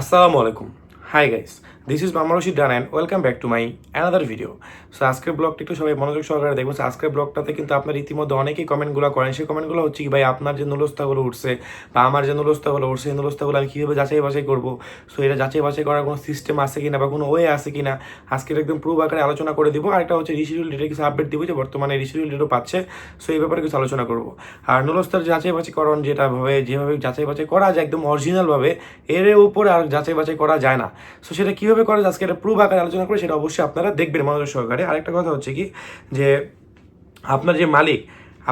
আসসালামু আলাইকুম। Hi guys this is মামা ডান and welcome back to my another video so আজকের ব্লগটা একটু সবাই মনোযোগ সহকারে দেখবেন So, আজকের ব্লগটাতে কিন্তু আপনার ইতিমধ্যে অনেকেই কমেন্টগুলো করেন। সেই কমেন্টগুলো হচ্ছে কি ভাই আপনার যে নুলস্তাগুলো উঠছে বা আমার যে নুলস্তাগুলো উঠছে এই নুলস্তাগুলো আমি কীভাবে যাচাই বাছাই করব? সো এটা যাচাই বাছাই করার কোনো সিস্টেম আছে কিনা বা কোনো ওয়ে আছে কিনা? আজকের একদম প্রুভ আকারে আলোচনা করে দিব। আর একটা হচ্ছে রিশিডিউল ডেটে কিছু আপডেট দিব যে বর্তমানে রিশিডিউল ডেটও পাচ্ছে। সো এই ব্যাপারে কিছু আলোচনা করব। আর নুলস্তার যাচাই বাছাই করণ যেটা ভাবে যেভাবে যাচাই বাছাই করা যায় একদম অরিজিনালভাবে এর উপরে আর যাচাই বাছাই করা যায় না। সো সেটা কীভাবে করে আজকে এটা প্রুভ আকারে আলোচনা করে সেটা অবশ্যই আপনারা দেখবেন মনোযোগ সহকারে। আরেকটা কথা হচ্ছে কি যে, আপনার যে মালিক,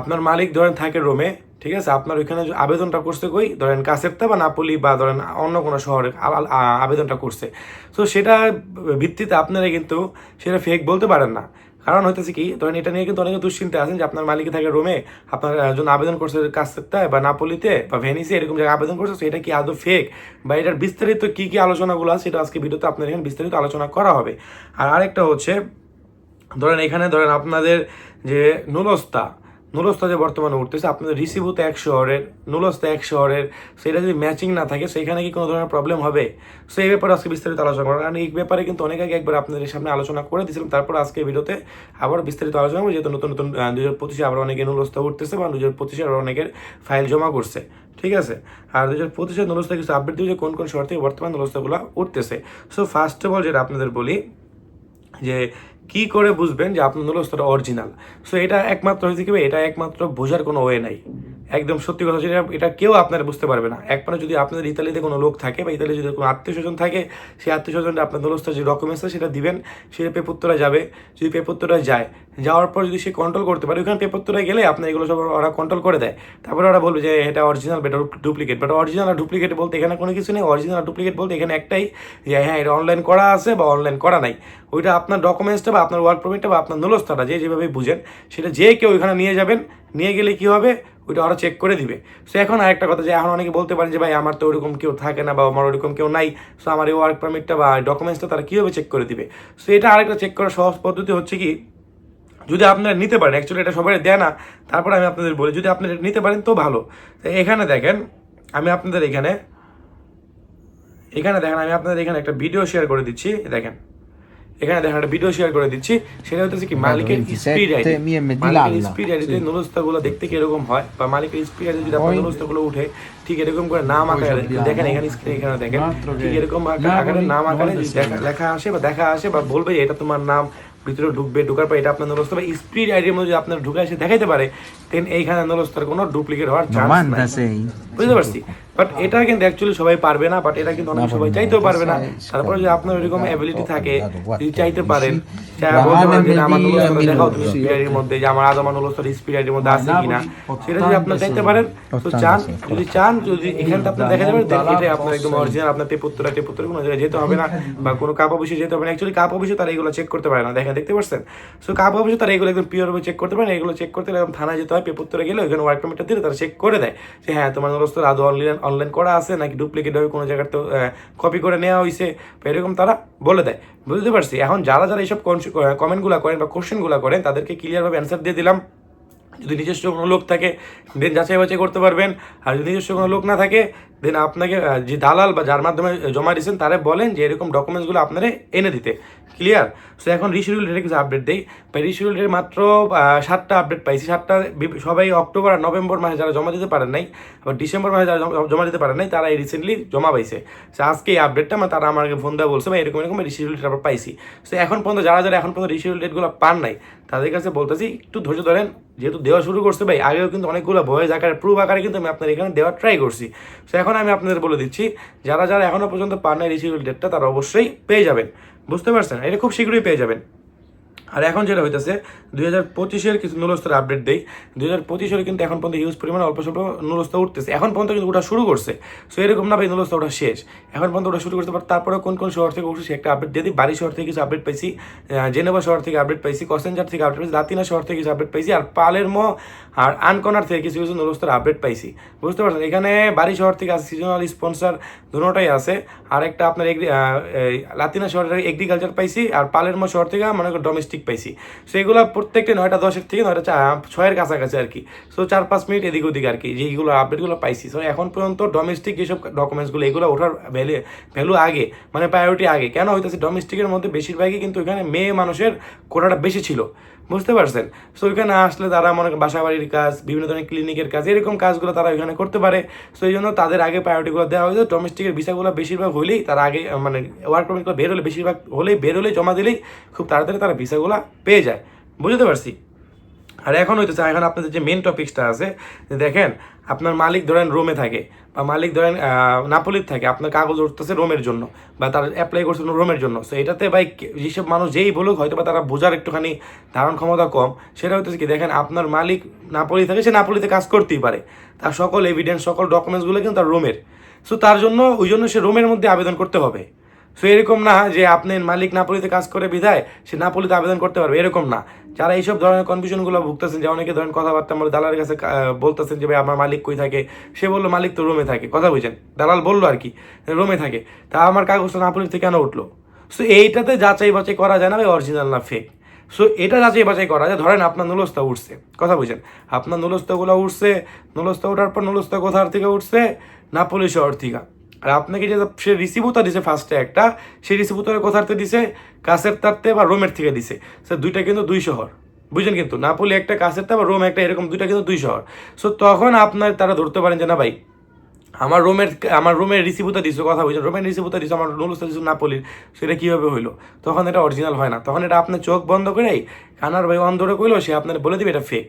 আপনার মালিক ধরেন থাকে রোমে, ঠিক আছে? আপনার ওইখানে আবেদনটা করছে কই? ধরেন কাসেপ্তা বা নাপলি বা ধরেন অন্য কোনো শহরে আবেদনটা করছে। তো সেটা ভিত্তিতে আপনারা কিন্তু সেটা ফেক বলতে পারেন না। কারণ হইতেছে কি ধরেন এটা নিয়ে কিন্তু অনেক দুশ্চিন্তা আছেন যে আপনার মালিক থাকে রোমে আপনার জন্য আবেদন করছে কাসেপ্তায় বা নাপোলিতে বা ভেনিসে এরকম জায়গায় আবেদন করছে সেটা কি আদৌ ফেক বা এটার বিস্তারিত কি কি আলোচনাগুলো আছে, সেটা আজকে ভিডিওতে আপনার এখানে বিস্তারিত আলোচনা করা হবে। আর আরেকটা হচ্ছে, ধরেন এখানে ধরেন আপনাদের যে নুলস্তা নুলস্তা যে বর্তমানে উঠতেছে, আপনাদের রিসিভ হতে এক শহরের নুলস্তা এক শহরের, সেটা যদি ম্যাচিং না থাকে, সেখানে কি কোনো ধরনের প্রবলেম হবে? সো এই ব্যাপারে আজকে বিস্তারিত আলোচনা করব কারণ এই ব্যাপারে কিন্তু অনেক আগে একবার আপনাদের সামনে আলোচনা করে দিয়েছিলাম। তারপর আজকে ভিডিওতে আবার বিস্তারিত আলোচনা করব। যেহেতু নতুন নতুন দুই হাজার পঁচিশে আবার অনেকে নুলস্তা উঠতেছে বা দুই হাজার পঁচিশে আবার অনেকের ফাইল জমা করছে। ঠিক আছে? আর দুই হাজার পঁচিশে নুলস্তা কিছু আপডেট দিয়েছে, কোন কোন শহর থেকে বর্তমান নুলস্তাগুলো উঠতেছে। সো ফার্স্ট অফ অল যেটা আপনাদের বলি, যে কি করে বুঝবেন যে আপনার নুলস্তটা অরিজিনাল সো এটা একমাত্র হয়েছে কি এটা একমাত্র বোঝার কোনো ওয়ে নাই। একদম সত্যি কথা যেটা এটা কেউ আপনারা বুঝতে পারবে না। একমাত্র যদি আপনাদের ইতালিতে কোনো লোক থাকে বা ইতালি যদি কোনো আত্মীয় স্বজন থাকে, সেই আত্মীয় স্বজনটা আপনার নুলস্তার যে ডকুমেন্টস আছে, সেটা দিবেন সে পেপত্তরা যাবে। যদি পেপুত্তরা যায়, যাওয়ার পর যদি সে কন্ট্রোল করতে পারে ওখানে পেপুত্তরায় গেলে আপনার এগুলো সব ওরা কন্ট্রোল করে দেয়। তারপরে ওরা বলবে যে, এটা অরিজিনাল বা এটা ডুপ্লিকেট বাট অরিজিনাল আর ডুপ্লিকেট বলতে এখানে কোনো কিছু নেই। অরিজিনাল ডুপ্লিকেট বলতে এখানে একটাই যে হ্যাঁ এটা অনলাইন করা আছে বা অনলাইন করা নাই। ওইটা আপনার ডকুমেন্টসটা বা আপনার ওয়ার্ক পারমিটটা বা আপনার নুলস্তাটা যে যেভাবে বুঝেন, সেটা যে কেউ ওইখানে নিয়ে যাবেন, নিয়ে গেলে কি হবে? ওইটা ওরা চেক করে দিবে। সো এখন আরেকটা কথা যে এখন অনেকে বলতে পারেন যে, ভাই, আমার তো ওরকম কেউ থাকে না বা আমার ওরকম কেউ নাই। সো আমার এই ওয়ার্ক পারমিটটা বা ডকুমেন্টসটা তারা কীভাবে চেক করে দিবে? সো এটা আরেকটা চেক করার সহজ পদ্ধতি হচ্ছে কি, যদি আপনারা নিতে পারেন অ্যাকচুয়ালি এটা সবাই দেয় না, তারপরে আমি আপনাদের বলি, যদি আপনারা নিতে পারেন তো ভালো। এখানে দেখেন, আমি আপনাদের এখানে এখানে দেখেন, আমি আপনাদের এখানে একটা ভিডিও শেয়ার করে দিচ্ছি, দেখেন। এখানে দেখেন একটা ভিডিও শেয়ার করে দিচ্ছি। সেটা হচ্ছে কি মালিকের 27 স্পিড আইডি মালিকের। স্পিড আইডিতে নুরস্তাগুলো দেখতে কীরকম হয় বা মালিকের স্পিড আইডি যদি আপনার নুরস্তাগুলো উঠে ঠিক এরকম করে নাম আকারে দেখেন এখানে স্ক্রিন এখানে দেখেন ঠিক এরকম আকা- আকারে নাম আকারে দেখা- লেখা আসে বা দেখা আসে বা বলবে এটা তোমার নাম ভিতরে ঢুকবে ঢুকার পর এটা আপনার নুরস্তা বা স্পিড আইডির মধ্যে যদি আপনার ঢুকে এসে দেখাইতে পারে দেন এইখানে কোনো ডুপ্লিকেট হওয়ার চান্স নাই। বুঝতে পারছি? বাট এটা কিন্তু অ্যাকচুয়ালি সবাই পারবে না বাট এটা কিন্তু অনেক সবাই চাইতেও পারবে না। তারপরে যদি আপনার ওইরকম অ্যাবিলিটি থাকে যদি চাইতে পারেন আমার দেখাও তুমি মধ্যে যে আমার মধ্যে আছে কিনা। সেটা যদি আপনার চাইতে পারেন তো চান যদি চান যদি এখানটা আপনি দেখা যাবে দেন এটা আপনার একদম অরিজিনাল আপনার টেপুত্তরা টেপুত্তরা কোনো জায়গায় যেতে হবে না বা কোনো কাপ অফিসে যেতে হবে না। অ্যাকচুয়ালি কাপ অফিসে তারা এগুলো চেক করতে পারে না দেখেন দেখতে পাচ্ছেন সো কাপ অফিসে তারা এগুলো একদম পিওর চেক করতে পারে না এগুলো চেক করতে একদম থানায় যেতে হয়। পেপুত্তরে গেলে ওইখানে ওয়ার্ক পারমিটটা দিলে তারা চেক করে দেয়। যে হ্যাঁ তোমার নুলস্তর আদৌ অনলাইন অনলাইন করা আছে নাকি ডুপ্লিকেট হয়ে কোনো জায়গার তো কপি করে নেওয়া হয়েছে এরকম তারা বলে দেয়। বুঝতে পারছি? এখন যারা যারা এইসব কমেন্টগুলো করেন বা কোশ্চেনগুলো করেন, তাদেরকে ক্লিয়ারভাবে অ্যান্সার দিয়ে দিলাম। যদি নিজস্ব কোনো লোক থাকে দেন যাচাই বাছাই করতে পারবেন। আর যদি নিজস্ব কোনো লোক না থাকে দেন আপনাকে যে দালাল বা যার মাধ্যমে জমা দিয়েছেন, তারা বলেন যে এরকম ডকুমেন্টসগুলো আপনারা এনে দিতে। ক্লিয়ার সো এখন রিশিডিউল ডেটে কিছু আপডেট দেই। রিশিডিউল ডেটে মাত্র সাতটা আপডেট পাইছি। সাতটা সবাই অক্টোবর আর নভেম্বর মাসে যারা জমা দিতে পারেন নাই, আবার ডিসেম্বর মাসে যারা জমা- দিতে পারেন নাই, তারা এই রিসেন্টলি জমা পাইছে। সো আজকে এই আপডেটটা মানে তারা আমাকে ফোন দেওয়া বলছে বা এরকম এরকম রিশিডিউল ডেট আবার পাইছি। সো এখন পর্যন্ত যারা যারা এখন পর্যন্ত রিশিডিউল ডেটগুলো পান নাই, তাদের কাছে বলতেছি, একটু ধৈর্য ধরেন, যেহেতু দেওয়া শুরু করছে ভাই, আগেও কিন্তু অনেকগুলো ভয়েস আকারে প্রুফ আকারে কিন্তু আমি আপনার এখানে দেওয়ার ট্রাই করছি। সো এখন আমি আপনাদের বলে দিচ্ছি, যারা যারা এখনও পর্যন্ত পান নাই রিসিভেল ডেটটা তারা অবশ্যই পেয়ে যাবেন। বুঝতে পারছেন? এটা খুব শীঘ্রই পেয়ে যাবেন। আর এখন যেটা হইতেছে, দুই হাজার পঁচিশের কিছু নুরস্তর আপডেট দেই। দুই হাজার পঁচিশের কিন্তু এখন পর্যন্ত হিউজ পরিমাণে অল্প স্বল্প নুরস্ত উঠতেছে। এখন পর্যন্ত কিন্তু ওটা শুরু করছে। সো এরকম না ভাই নুরস্ত ওটা শেষ। এখন পর্যন্ত ওটা শুরু করতে পারে তারপরে কোন কোন শহর থেকে উঠছে একটা আপডেট দিয়ে দিই। বাড়ি শহর থেকে কিছু আপডেট পাইছি জেনেভা শহর থেকে আপডেট পাইছি কসেঞ্জার থেকে আপডেট পাইছি, লাতিনা শহর থেকে কিছু আপডেট পাইছি, আর পালেরমো আর আনকনার থেকে কিছু কিছু নুরস্তর আপডেট পাইছি। বুঝতে পারছেন? এখানে বাড়ি শহর থেকে আছে সিজনাল স্পন্সর দুটোটাই আছে। আর একটা আপনার এগ্রি- লাতিনা শহরের এগ্রিকালচার পাইছি, আর পালের পালেরমো শহর থেকে মনে করেন ডোমেস্টিক ডোমেস্টিক পাইছি। সো এগুলো প্রত্যেকটা নয়টা দশের থেকে নয়টা ছয়ের কাছাকাছি আর কি। সো চার পাঁচ মিনিট এদিক ওদিক আর কি যেগুলো আপডেটগুলো পাইছি। সো এখন পর্যন্ত ডোমেস্টিক যেসব ডকুমেন্টসগুলো এগুলো ওঠার ভ্যালু ভ্যালু আগে মানে প্রায়োরিটি আগে। কেন হইতেছে? ডোমেস্টিকের মধ্যে বেশিরভাগই কিন্তু এখানে মেয়ে মানুষের কোটাটা বেশি ছিল। বুঝতে পারছেন? সো ওইখানে আসলে তারা মনে বাসা বাড়ির কাজ, বিভিন্ন ধরনের ক্লিনিকের কাজ, এরকম কাজগুলো তারা ওইখানে করতে পারে। সো এই জন্য তাদের আগে প্রায়োরিটিগুলো দেওয়া হয়েছে। ডোমেস্টিকের ভিসাগুলো বেশিরভাগ হলেই তারা আগে মানে ওয়ার্ক পারমিটগুলো বের হলে, বেশিরভাগ হলেই, বের হলেই জমা দিলেই খুব তাড়াতাড়ি তারা ভিসাগুলো পেয়ে যায়। বুঝতে পারছি? আর এখন হইতেছে এখন আপনাদের যে মেন টপিকসটা আছে দেখেন আপনার মালিক ধরেন রোমে থাকে বা মালিক ধরেন আহ, নাপোলিতে থাকে আপনার কাগজ উঠতেছে রোমের জন্য বা তারা অ্যাপ্লাই করছে রোমের জন্য। সো এটাতে ভাই যেসব মানুষ যেই বলুক হয়তো বা তারা বোঝার একটুখানি ধারণ ক্ষমতা কম। সেটা হইতেছে কি দেখেন আপনার মালিক নাপোলি থাকে সে নাপোলিতে কাজ করতেই পারে। তার সকল এভিডেন্স সকল ডকুমেন্টসগুলো কিন্তু তার রোমের। সো তার জন্য ওই জন্য সে রোমের মধ্যে আবেদন করতে হবে। সো এরকম না যে আপনার মালিক নাপোলিতে কাজ করে বিধায় সে নাপোলিতে আবেদন করতে পারবে এরকম না। যারা এইসব ধরনের কনফিউশনগুলো ভুগতেছেন, যে অনেকে ধরেন কথাবার্তা আমার দালালের কাছে বলতেছেন যে, ভাই, আমার মালিক কই থাকে? সে বলল, মালিক তো রোমে থাকে। কথা বুঝেন দালাল বলল আর কি রোমে থাকে। তা আমার কাগজটা নাপোলি থেকে কেন উঠল? সো এইটাতে যাচাই বাছাই করা যায় না, ভাই অরিজিনাল না ফেক সো এটা যাচাই বাছাই করা যায়। ধরেন আপনার নুলস্তা উঠছে, কথা বুঝেন আপনার নুলস্তাগুলো উঠছে নুলস্তা ওঠার পর নুলস্তা কোথার থেকে উঠছে? নাপোলি শহর থেকে। আর আপনাকে যে সে রিসিভুতা দিছে ফার্স্টে একটা, সেই রিসিভুতারে থেকে দিছে, কাছের তারতে বা রোমের থেকে দিছে। সে দুইটা কিন্তু দুই শহর। বুঝলেন কিন্তু? নাপোলি একটা কাছের তা বা রোম একটা, এরকম দুইটা কিন্তু দুই শহর। সো তখন আপনার তারা ধরতে পারেন যে, না ভাই, আমার রুমের আমার রুমের রিসিভুতা দিছো, কথা বলছেন রুমের রিসিভুতা দিছো, আমার নুলুস্তা দিছো নাপলির সেটা কীভাবে হইল? তখন এটা অরিজিনাল হয় না। তখন এটা আপনার চোখ বন্ধ করেই কানার ভাই অন্ধরে কইলো, সে আপনার বলে দিবে এটা ফেক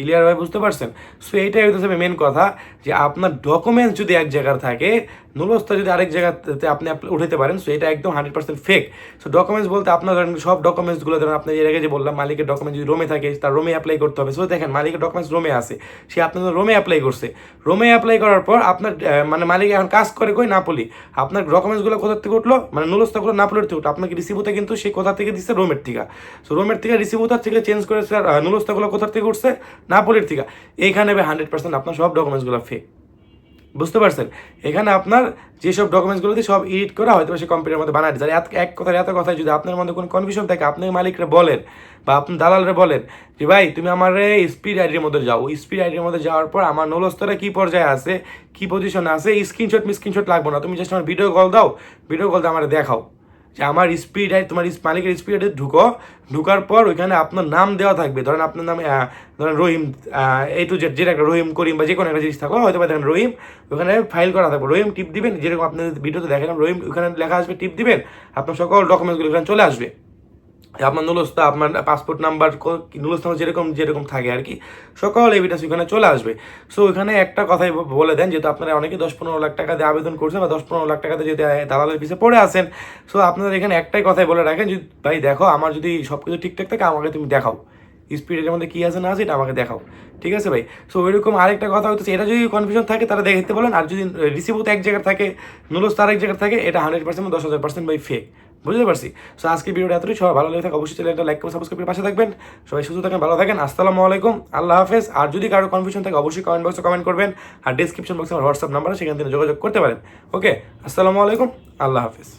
ক্লিয়ার ভাই, বুঝতে পারছেন? সো এইটাই হইতেছে মেন কথা যে আপনার ডকুমেন্টস যদি এক জায়গার থাকে নুলস্তা যদি আরেক জায়গাতে আপনি উঠাতে পারেন সো এটা একদম hundred percent fake so documents বলতে আপনার সব ডকুমেন্টসগুলো ধরেন আপনি এর আগে যে বললাম, মালিকের ডকুমেন্ট যদি রোমে থাকে, তার রোমে অ্যাপ্লাই করতে হবে। সো দেখেন, মালিকের ডকুমেন্টস রোমে আছে, সে আপনার রোমে অ্যাপ্লাই করছে। রোমে অ্যাপ্লাই করার পর আপনার মানে মালিক এখন কাজ করে কই নাপলি আপনার ডকুমেন্টসগুলো কোথা থেকে উঠল? মানে নুলস্তাগুলো নাপলির থেকে উঠল। আপনাকে রিসিভুতে কিন্তু সে কোথা থেকে দিচ্ছে রোমের থেকে। সো রোমের থেকে রিসিভুতার থেকে চেঞ্জ করে স্যার নুলস্তাগুলো কোথা থেকে উঠছে? নাপলির থেকে। এইখানে হান্ড্রেড পার্সেন্ট আপনার সব ডকুমেন্টসগুলো ফেক বুঝতে পারছেন? এখানে আপনার যেসব ডকুমেন্টসগুলো দিয়ে সব এডিট করা হয়তো সে কম্পিউটারের মধ্যে বানায় এত- এক কথায় এত কথায় যদি আপনার মধ্যে কোনো কনফিউশন থাকে, আপনি মালিকরে বলেন বা আপনি দালালরে বলেন যে, ভাই, তুমি আমার স্পিড আইডির মধ্যে যাও। স্পিড আইডির মধ্যে যাওয়ার পর আমার নলস্তরে কী পর্যায়ে আছে, কি পজিশনে আছে স্ক্রিনশট স্ক্রিনশট লাগবে না। তুমি জাস্ট আমার ভিডিও কল দাও ভিডিও কল দিয়ে আমার দেখাও। যে আমার স্পিড আই তোমার মালিকের স্পিড হাইটে ঢুকো, ঢুকার পর ওইখানে আপনার নাম দেওয়া থাকবে। ধরেন আপনার নাম ধরেন রহিম এই টু জেড যেটা একটা রহিম, করিম বা যে কোনো একটা জিনিস থাকো হয়তো বা দেখেন রহিম ওখানে ফাইল করা থাকবে। রহিম টিপ দিবেন, যেরকম আপনাদের ভিডিওতে দেখেন, রহিম ওখানে লেখা আসবে টিপ দিবেন, আপনার সকল ডকুমেন্টসগুলো ওখানে চলে আসবে। আপনার নুলস্তা আপনার পাসপোর্ট নাম্বার নুলস্তা যেরকম যেরকম থাকে আর কি, সকল এভিডেন্স ওখানে চলে আসবে। সো ওখানে একটা কথাই বলে দেন, যেহেতু আপনারা অনেকে দশ পনেরো লাখ টাকা দিয়ে আবেদন করছেন বা দশ পনেরো লাখ টাকাতে যদি দালালের পিছিয়ে পড়ে আসেন সো আপনারা এখানে একটাই কথাই বলে রাখেন যে, ভাই, দেখো, আমার যদি সব কিছু ঠিকঠাক থাকে, আমাকে তুমি দেখাও। স্পিডের মধ্যে কী আছে না আছে, এটা আমাকে দেখাও। ঠিক আছে ভাই? সো ওইরকম আরেকটা কথা হচ্ছে এটা যদি কনফিউশন থাকে তারা দেখতে বলেন, আর যদি রিসিভ হতে এক জায়গায় থাকে নুলস তার এক জায়গায় থাকে, এটা হান্ড্রেড পার্সেন্ট দশ হাজার পার্সেন্ট বাই ফেক বুঝতে পারছি? সো আজকে ভিডিওটা এতটাই সবাই ভালো লেগে থাকে অবশ্যই চ্যানেলটা লাইক করে সাবস্ক্রাইব করে পাশে থাকবেন। সবাই সুস্থ থাকেন, ভালো থাকেন। আসসালামু আলাইকুম। আল্লাহ হাফেজ। আর যদি কারও কনফিউশন থাকে, অবশ্যই কমেন্ট বক্সে কমেন্ট করবেন। আর ডিসক্রিপশন বক্সে আমার হোয়াটসঅ্যাপ নাম্বার সেখান থেকে যোগাযোগ করতে পারেন। ওকে আসসালামু আলাইকুম। আল্লাহ হাফেজ।